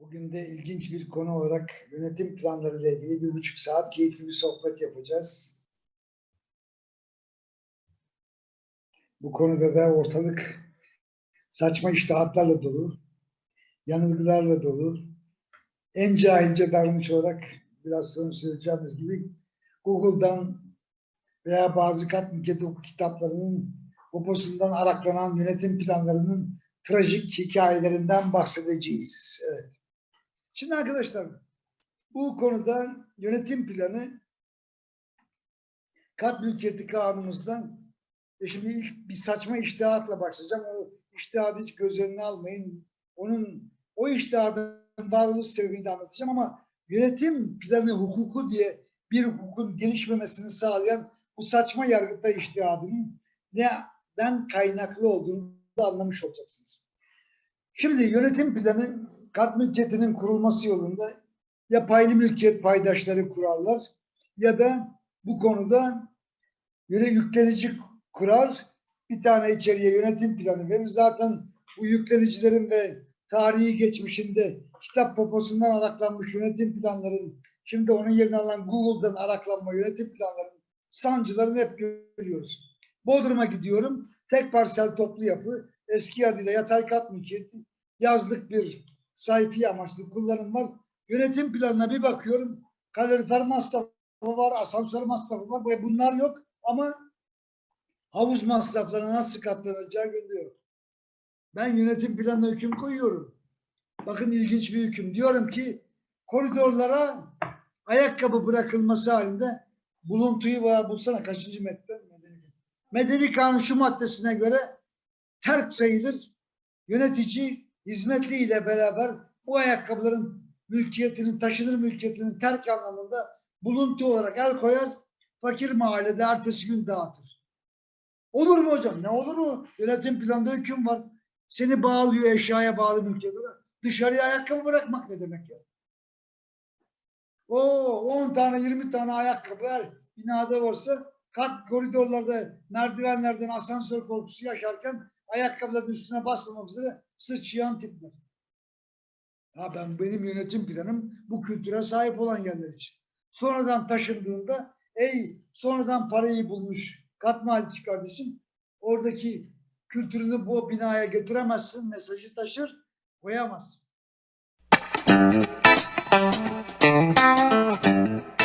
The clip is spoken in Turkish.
Bugün de ilginç bir konu olarak yönetim planları ile ilgili bir buçuk saat keyifli bir sohbet yapacağız. Bu konuda da ortalık saçma iştahatlarla dolu, yanılgılarla dolu. En cahilce davranış olarak biraz sonra söyleyeceğimiz gibi Google'dan veya bazı kat kitaplarının poposundan araklanan yönetim planlarının trajik hikayelerinden bahsedeceğiz. Evet. Şimdi arkadaşlar bu konuda yönetim planı kat mülkiyeti kanunumuzdan ve şimdi ilk bir saçma iştihatla başlayacağım. O iştihadı hiç göz önüne almayın. Onun o iştihadın varoluş sebebini de anlatacağım ama yönetim planı hukuku diye bir hukukun gelişmemesini sağlayan bu saçma yargıta iştihadının neden kaynaklı olduğunu da anlamış olacaksınız. Şimdi yönetim planı kat mülkiyetinin kurulması yolunda ya paylı mülkiyet paydaşları kurarlar ya da bu konuda yöne yüklenici kurar bir tane içeriye yönetim planı verir. Zaten bu yüklenicilerin ve tarihi geçmişinde kitap poposundan araklanmış yönetim planların şimdi onun yerine alan Google'dan araklanma yönetim planların sancılarını hep görüyoruz. Bodrum'a gidiyorum. Tek parsel toplu yapı eski adıyla yatay kat mülkiyeti yazlık bir sahipliği amaçlı kullanım var. Yönetim planına bir bakıyorum. Kalorifer masrafı var, asansör masrafı var. Bunlar yok ama havuz masraflarına nasıl katlanacağı görülüyor. Ben yönetim planına hüküm koyuyorum. Bakın ilginç bir hüküm. Diyorum ki koridorlara ayakkabı bırakılması halinde buluntuyu bana bulsana kaçıncı madde? Medeni, Medeni Kanun şu maddesine göre terk sayılır. Yönetici hizmetli ile beraber bu ayakkabıların mülkiyetinin, taşınır mülkiyetinin terk anlamında buluntu olarak el koyar, fakir mahallede ertesi gün dağıtır. Olur mu hocam? Ne olur mu? Yönetim planında hüküm var. Seni bağlıyor eşyaya bağlı mülkiyet olarak. Dışarıya ayakkabı bırakmak ne demek ya? O 10 tane 20 tane ayakkabı her binada varsa kat koridorlarda merdivenlerden asansör korkusu yaşarken ayakkabıların üstüne basmamak üzere sıçrayan tipler. Ha ben benim yönetim planım bu kültüre sahip olan yerler için. Sonradan taşındığında ey sonradan parayı bulmuş kat maliki kardeşim oradaki kültürünü bu binaya götüremezsin mesajı taşır koyamazsın. Thank you.